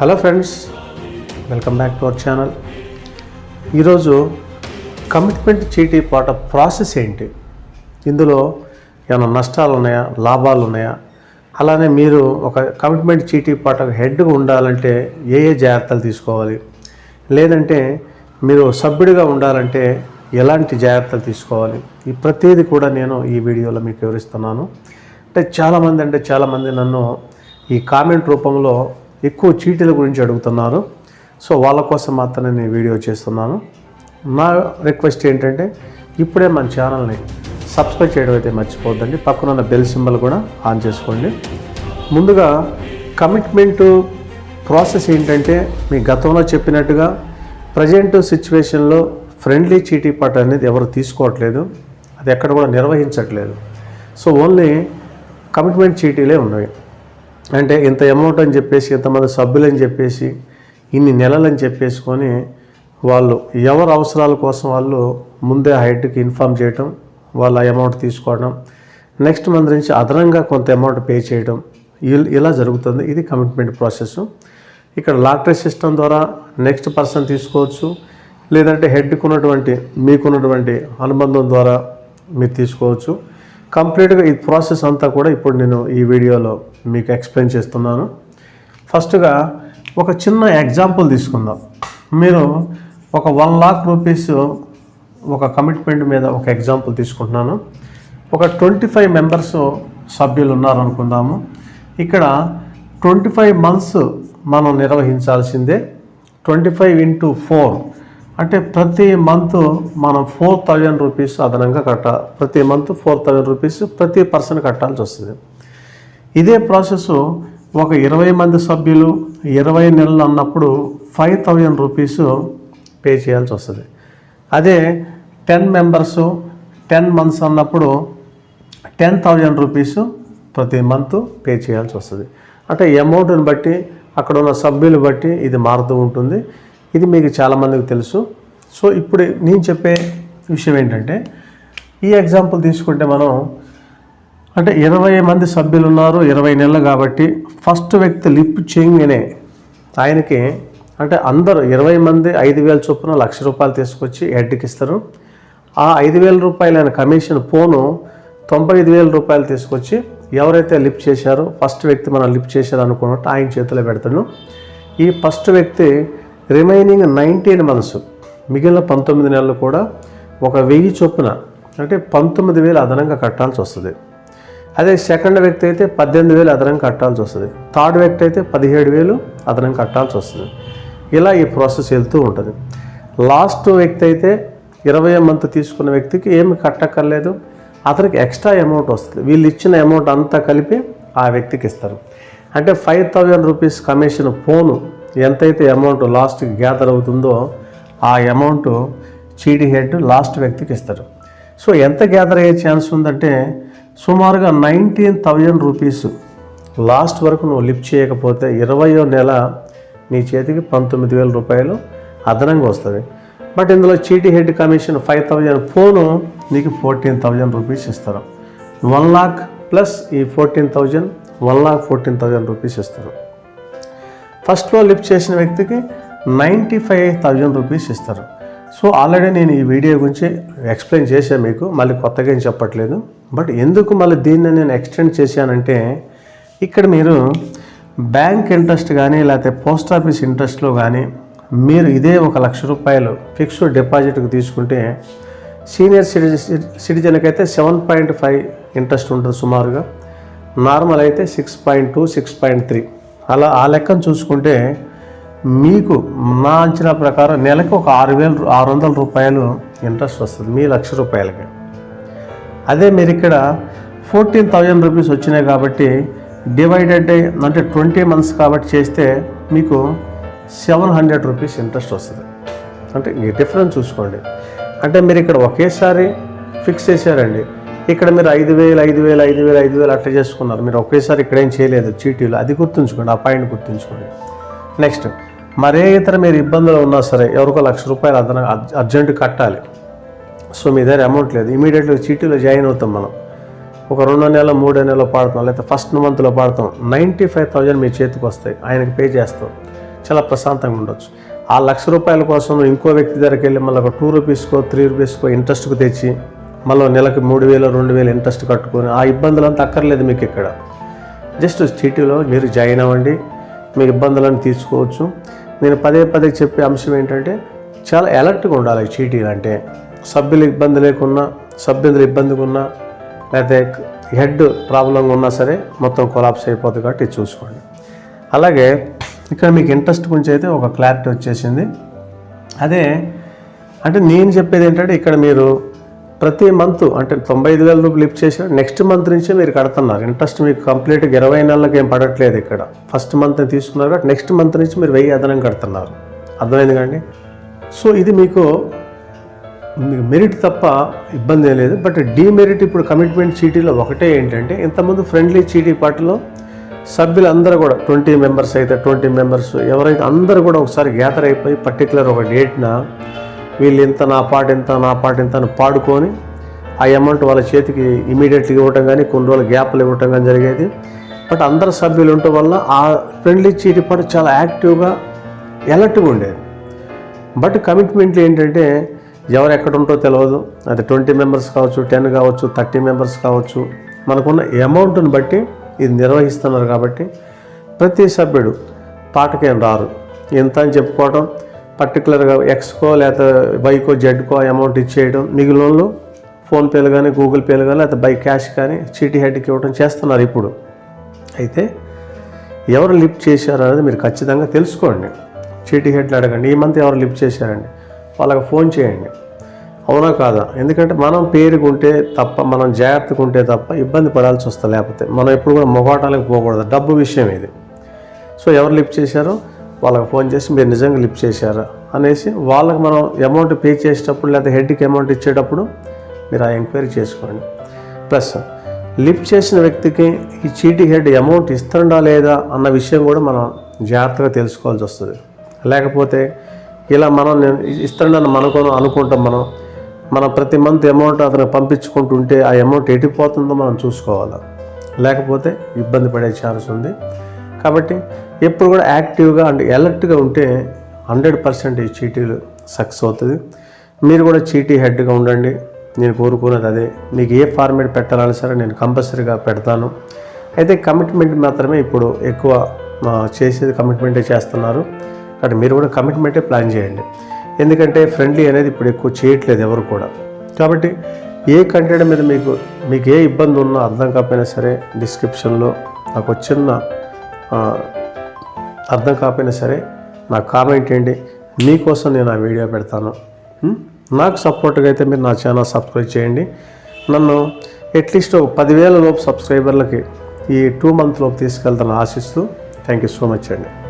Hello friends welcome back to our channel. ఈరోజు commitment చీటీ పాట ప్రాసెస్ ఏంటి? ఇందులో ఏమైనా నష్టాలు ఉన్నాయా లాభాలు ఉన్నాయా అలానే మీరు ఒక కమిట్మెంట్ చీటీ పాట హెడ్గా ఉండాలంటే ఏ ఏ జాగ్రత్తలు తీసుకోవాలి? లేదంటే మీరు సభ్యుడిగా ఉండాలంటే ఎలాంటి జాగ్రత్తలు తీసుకోవాలి? ఈ ప్రతిదీ కూడా నేను ఈ వీడియోలో మీకు వివరిస్తున్నాను. అంటే చాలామంది అంటే చాలామంది నన్ను ఈ కామెంట్ రూపంలో ఎక్కువ చీటీల గురించి అడుగుతున్నారు. సో వాళ్ళ కోసం మాత్రమే నేను వీడియో చేస్తున్నాను. నా రిక్వెస్ట్ ఏంటంటే ఇప్పుడే మన ఛానల్ని సబ్స్క్రైబ్ చేయడం అయితే మర్చిపోద్దండి పక్కన ఉన్న బెల్ సింబల్ కూడా ఆన్ చేసుకోండి. ముందుగా కమిట్మెంటు ప్రాసెస్ ఏంటంటే మీ గతంలో చెప్పినట్టుగా ప్రజెంట్ సిచ్యువేషన్లో ఫ్రెండ్లీ చీటీ పాట అనేది ఎవరు తీసుకోవట్లేదు. అది ఎక్కడ కూడా నిర్వహించట్లేదు. సో ఓన్లీ కమిట్మెంట్ చీటీలే ఉన్నాయి అంటే ఇంత అమౌంట్ అని చెప్పేసి ఇంతమంది సభ్యులని చెప్పేసి ఇన్ని నెలలని చెప్పేసుకొని వాళ్ళు ఎవరి అవసరాల కోసం వాళ్ళు ముందే హైట్కి ఇన్ఫామ్ చేయటం వాళ్ళ అమౌంట్ తీసుకోవడం నెక్స్ట్ మంత్ నుంచి అదనంగా కొంత అమౌంట్ పే చేయడం ఇల్- ఇలా జరుగుతుంది. ఇది కమిట్మెంట్ ప్రాసెస్ ఇక్కడ లాటరీ సిస్టమ్ ద్వారా నెక్స్ట్ పర్సన్ తీసుకోవచ్చు. లేదంటే హెడ్కి ఉన్నటువంటి మీకున్నటువంటి అనుబంధం ద్వారా మీరు తీసుకోవచ్చు. కంప్లీట్గా ఈ ప్రాసెస్ అంతా కూడా ఇప్పుడు నేను ఈ వీడియోలో మీకు ఎక్స్ప్లెయిన్ చేస్తున్నాను. ఫస్ట్గా ఒక చిన్న ఎగ్జాంపుల్ తీసుకుందాం. మీరు ఒక వన్ లాక్ రూపీస్ ఒక కమిట్మెంట్ మీద ఒక ఎగ్జాంపుల్ తీసుకుంటున్నాను. ఒక ట్వంటీ ఫైవ్ మెంబర్స్ సభ్యులు ఉన్నారనుకుందాము. ఇక్కడ ట్వంటీ ఫైవ్ మంత్స్ మనం నిర్వహించాల్సిందే. ట్వంటీ ఫైవ్ ఇంటూ ఫోర్ అంటే ప్రతి మంత్ మనం ఫోర్ థౌజండ్ రూపీస్ అదనంగా కట్ట ప్రతి మంత్ ఫోర్ థౌజండ్ రూపీస్ ప్రతి పర్సన్ కట్టాల్సి వస్తుంది. ఇదే ప్రాసెస్ ఒక ఇరవై మంది సభ్యులు ఇరవై నెలలు అన్నప్పుడు ఫైవ్ థౌజండ్ రూపీస్ పే చేయాల్సి వస్తుంది. అదే టెన్ మెంబర్స్ టెన్ మంత్స్ అన్నప్పుడు టెన్ థౌజండ్ రూపీస్ ప్రతి మంత్ పే చేయాల్సి వస్తుంది. అంటే అమౌంట్ని బట్టి అక్కడ ఉన్న సభ్యులు బట్టి ఇది మారుతూ ఉంటుంది. ఇది మీకు చాలామందికి తెలుసు. సో ఇప్పుడు నేను చెప్పే విషయం ఏంటంటే ఈ ఎగ్జాంపుల్ తీసుకుంటే మనం అంటే ఇరవై మంది సభ్యులు ఉన్నారు ఇరవై నెలలు కాబట్టి ఫస్ట్ వ్యక్తి లిప్ చేయగానే ఆయనకి అంటే అందరూ ఇరవై మంది ఐదు వేల చొప్పున లక్ష రూపాయలు తీసుకొచ్చి హెడ్కి ఇస్తారు. ఆ ఐదు వేల రూపాయలైన కమిషన్ పోను తొంభై ఐదు వేల రూపాయలు తీసుకొచ్చి ఎవరైతే లిప్ చేశారో ఫస్ట్ వ్యక్తి మనం లిప్ చేశారు అనుకున్నట్టు ఆయన చేతిలో పెడతాను ఈ ఫస్ట్ వ్యక్తి రిమైనింగ్ నైన్టీన్ మంత్స్. మిగిలిన పంతొమ్మిది నెలలు కూడా ఒక వెయ్యి చొప్పున అంటే పంతొమ్మిది వేలు అదనంగా కట్టాల్సి వస్తుంది. అదే సెకండ్ వ్యక్తి అయితే పద్దెనిమిది వేలు అదనంగా కట్టాల్సి వస్తుంది. థర్డ్ వ్యక్తి అయితే పదిహేడు వేలు అదనంగా కట్టాల్సి వస్తుంది. ఇలా ఈ ప్రాసెస్ వెళ్తూ ఉంటుంది. లాస్ట్ వ్యక్తి అయితే ఇరవై మంత్ తీసుకున్న వ్యక్తికి ఏమి కట్టక్కర్లేదు. అతనికి ఎక్స్ట్రా అమౌంట్ వస్తుంది. వీళ్ళు ఇచ్చిన అమౌంట్ అంతా కలిపి ఆ వ్యక్తికి ఇస్తారు. అంటే ఫైవ్ థౌజండ్ రూపీస్ కమిషన్ పోను. ఎంతైతే అమౌంట్ లాస్ట్కి గ్యాదర్ అవుతుందో ఆ అమౌంట్ చీటీ హెడ్ లాస్ట్ వ్యక్తికి ఇస్తారు. సో ఎంత గ్యాదర్ అయ్యే ఛాన్స్ ఉందంటే సుమారుగా నైన్టీన్ థౌజండ్ రూపీస్ లాస్ట్ వరకు నువ్వు లిఫ్ట్ చేయకపోతే ఇరవయో నెల నీ చేతికి పంతొమ్మిది వేల రూపాయలు అదనంగా వస్తుంది. బట్ ఇందులో చీటీ హెడ్ కమిషన్ ఫైవ్ థౌజండ్ ఫోను నీకు ఫోర్టీన్ థౌజండ్ రూపీస్ ఇస్తారు. వన్ లాక్ ప్లస్ ఈ fourteen thousand one lakh fourteen thousand rupees ఇస్తారు. ఫస్ట్లో లిఫ్ట్ చేసిన వ్యక్తికి నైంటీ ఫైవ్ థౌజండ్ రూపీస్ ఇస్తారు. సో ఆల్రెడీ నేను ఈ వీడియో గురించి ఎక్స్ప్లెయిన్ చేశాను మీకు. మళ్ళీ కొత్తగా ఏం చెప్పట్లేదు. బట్ ఎందుకు మళ్ళీ దీన్ని నేను ఎక్స్టెండ్ చేశానంటే ఇక్కడ మీరు బ్యాంక్ ఇంట్రెస్ట్ కానీ లేకపోతే పోస్ట్ ఆఫీస్ ఇంట్రెస్ట్లో కానీ మీరు ఇదే ఒక లక్ష రూపాయలు ఫిక్స్డ్ డిపాజిట్కి తీసుకుంటే సీనియర్ సిటిజన్ సిటిజన్కి అయితే సెవెన్ పాయింట్ ఫైవ్ ఇంట్రెస్ట్ ఉంటుంది సుమారుగా. నార్మల్ అయితే six point two six point three అలా ఆ లెక్కను చూసుకుంటే మీకు నా అంచనా ప్రకారం నెలకు ఒక ఆరు వేలు ఆరు వందల రూపాయలు ఇంట్రెస్ట్ వస్తుంది మీ లక్ష రూపాయలకి. అదే మీరు ఇక్కడ ఫోర్టీన్ థౌజండ్ రూపీస్ వచ్చినాయి కాబట్టి డివైడెడ్ అంటే ట్వంటీ మంత్స్ కాబట్టి చేస్తే మీకు సెవెన్ హండ్రెడ్ రూపీస్ ఇంట్రెస్ట్ వస్తుంది. అంటే ఈ డిఫరెన్స్ చూసుకోండి. అంటే మీరు ఇక్కడ ఒకేసారి ఫిక్స్ చేశారండి. ఇక్కడ మీరు ఐదు వేలు ఐదు వేలు ఐదు వేలు ఐదు వేలు అట్లా చేసుకున్నారు. మీరు ఒకేసారి ఇక్కడ ఏం చేయలేదు. చీటీలు అది గుర్తుంచుకోండి ఆ పాయింట్ గుర్తుంచుకోండి. నెక్స్ట్ మరే ఇతర మీరు ఇబ్బందులు ఉన్నా సరే ఎవరికో లక్ష రూపాయలు అదన అర్జెంటు కట్టాలి. సో మీ దగ్గర అమౌంట్ లేదు. ఇమీడియట్గా చీటీలో జాయిన్ అవుతాం మనం. ఒక రెండో నెల మూడో నెలలో పాడతాం. లేకపోతే ఫస్ట్ మంత్లో పాడతాం. నైంటీ ఫైవ్ థౌజండ్ మీ చేతికి వస్తాయి. ఆయనకి పే చేస్తాం. చాలా ప్రశాంతంగా ఉండొచ్చు. ఆ లక్ష రూపాయల కోసం ఇంకో వ్యక్తి దగ్గరికి వెళ్ళి మళ్ళీ ఒక టూ రూపీస్కో త్రీ రూపీస్కో ఇంట్రెస్ట్కు తెచ్చి మళ్ళీ నెలకు మూడు వేలు రెండు వేలు ఇంట్రెస్ట్ కట్టుకొని ఆ ఇబ్బందులంతా అక్కర్లేదు మీకు ఇక్కడ. జస్ట్ చీటీలో మీరు జాయిన్ అవ్వండి మీ ఇబ్బందులను తీసుకోవచ్చు. నేను పదే పదే చెప్పే అంశం ఏంటంటే చాలా అలర్ట్గా ఉండాలి చీటీలు అంటే. సభ్యులు ఇబ్బంది లేకున్నా సభ్యులు ఇబ్బందిగా ఉన్నా లేకపోతే హెడ్ ప్రాబ్లంగా ఉన్నా సరే మొత్తం కొలాప్స్ అయిపోతుంది కాబట్టి చూసుకోండి. అలాగే ఇక్కడ మీకు ఇంట్రెస్ట్ గురించి అయితే ఒక క్లారిటీ వచ్చేసింది. అదే అంటే నేను చెప్పేది ఏంటంటే ఇక్కడ మీరు ప్రతి మంత్ అంటే తొంభై ఐదు వేల రూపాయలు లిఫ్ట్ చేసి నెక్స్ట్ మంత్ నుంచే మీరు కడుతున్నారు. ఇంట్రెస్ట్ మీకు కంప్లీట్గా ఇరవై నెలలకు ఏం పడట్లేదు ఇక్కడ. ఫస్ట్ మంత్ తీసుకున్నారు కాబట్టి నెక్స్ట్ మంత్ నుంచి మీరు వెయ్యి అదనం కడుతున్నారు. అర్థమైంది కండి సో ఇది మీకు మీకు మెరిట్ తప్ప ఇబ్బంది ఏం లేదు. బట్ డీమెరిట్ ఇప్పుడు కమిట్మెంట్ చీటీలో ఒకటే ఏంటంటే ఇంతకుముందు ఫ్రెండ్లీ చీటీ పార్టీలో సభ్యులందరూ కూడా ట్వంటీ మెంబర్స్ అయితే ట్వంటీ మెంబర్స్ ఎవరైతే అందరూ కూడా ఒకసారి గ్యాదర్ అయిపోయి పర్టికులర్ ఒక డేట్న వీళ్ళు ఇంత నా పాట ఇంత నా పాట ఇంత అని పాడుకొని ఆ అమౌంట్ వాళ్ళ చేతికి ఇమీడియట్గా ఇవ్వటం కానీ కొన్ని రోజులు గ్యాప్లు ఇవ్వటం కానీ జరిగేది. బట్ అందరు సభ్యులు ఉండటం వల్ల ఆ ఫ్రెండ్లీ చీటి పాట చాలా యాక్టివ్గా ఎలర్ట్గా ఉండేది. బట్ కమిట్మెంట్లు ఏంటంటే ఎవరు ఎక్కడ ఉంటో తెలియదు అది ట్వంటీ మెంబర్స్ కావచ్చు టెన్ కావచ్చు థర్టీ మెంబర్స్ కావచ్చు. మనకున్న అమౌంట్ని బట్టి ఇది నిర్వహిస్తున్నారు కాబట్టి ప్రతి సభ్యుడు పాటకేం రారు. ఇంత అని చెప్పుకోవడం పర్టికులర్గా ఎక్స్కో లేకపోతే వైకో జెడ్కో అమౌంట్ ఇచ్చేయడం. మిగిలిన వాళ్ళు ఫోన్పేలు కానీ గూగుల్ పేలు కానీ లేకపోతే బై క్యాష్ కానీ చీటీ హెడ్కి ఇవ్వడం చేస్తున్నారు ఇప్పుడు. అయితే ఎవరు లిఫ్ట్ చేశారు అనేది మీరు ఖచ్చితంగా తెలుసుకోండి. చీటీ హెడ్లు అడగండి. ఈ మంత్ ఎవరు లిఫ్ట్ చేశారండి? వాళ్ళకి ఫోన్ చేయండి. అవునా కాదా? ఎందుకంటే మనం పేరుకుంటే తప్ప మనం జాగ్రత్తగా ఉంటే తప్ప ఇబ్బంది పడాల్సి వస్తుంది. లేకపోతే మనం ఎప్పుడు కూడా మొగాటాలకు పోకూడదు. డబ్బు విషయం ఇది. సో ఎవరు లిఫ్ట్ చేశారో? వాళ్ళకి ఫోన్ చేసి మీరు నిజంగా లిఫ్ట్ చేశారా అనేసి వాళ్ళకి మనం అమౌంట్ పే చేసేటప్పుడు లేదా హెడ్కి అమౌంట్ ఇచ్చేటప్పుడు మీరు ఆ ఎంక్వైరీ చేసుకోండి. ప్లస్ లిఫ్ట్ చేసిన వ్యక్తికి ఈ చీటీ హెడ్ అమౌంట్ ఇస్తుండా లేదా అన్న విషయం కూడా మనం జాగ్రత్తగా తెలుసుకోవాల్సి వస్తుంది. లేకపోతే ఇలా మనం నేను ఇస్తుండని మనకు అనుకుంటాం మనం. మనం ప్రతి మంత్ అమౌంట్ అతనికి పంపించుకుంటుంటే ఆ అమౌంట్ ఎటుపోతుందో మనం చూసుకోవాలి. లేకపోతే ఇబ్బంది పడే ఛాన్స్ ఉంది. కాబట్టి ఎప్పుడు కూడా యాక్టివ్గా అండ్ ఎలర్ట్గా ఉంటే హండ్రెడ్ పర్సెంట్ ఈ చీటీలు సక్సెస్ అవుతుంది. మీరు కూడా చీటీ హెడ్గా ఉండండి. నేను కోరుకున్నది అదే. మీకు ఏ ఫార్మేట్ పెట్టాలని సరే నేను కంపల్సరీగా పెడతాను. అయితే కమిట్మెంట్ మాత్రమే ఇప్పుడు ఎక్కువ చేసేది కమిట్మెంటే చేస్తున్నారు. కాబట్టి మీరు కూడా కమిట్మెంటే ప్లాన్ చేయండి. ఎందుకంటే ఫ్రెండ్లీ అనేది ఇప్పుడు ఎక్కువ చేయట్లేదు ఎవరు కూడా. కాబట్టి ఏ కంటెంట్ మీద మీకు మీకు ఏ ఇబ్బంది ఉన్నా అర్థం కాకపోయినా సరే డిస్క్రిప్షన్లో నాకు చిన్న అర్థం కాకపోయినా సరే నాకు కారణం ఏంటండి మీకోసం నేను ఆ వీడియో పెడతాను. నాకు సపోర్ట్గా అయితే మీరు నా ఛానల్ సబ్స్క్రైబ్ చేయండి. నన్ను అట్లీస్ట్ ఒక పదివేల లోపు సబ్స్క్రైబర్లకి ఈ టూ మంత్ లోపు తీసుకెళ్తాను ఆశిస్తూ. థ్యాంక్ యూ సో మచ్ అండి.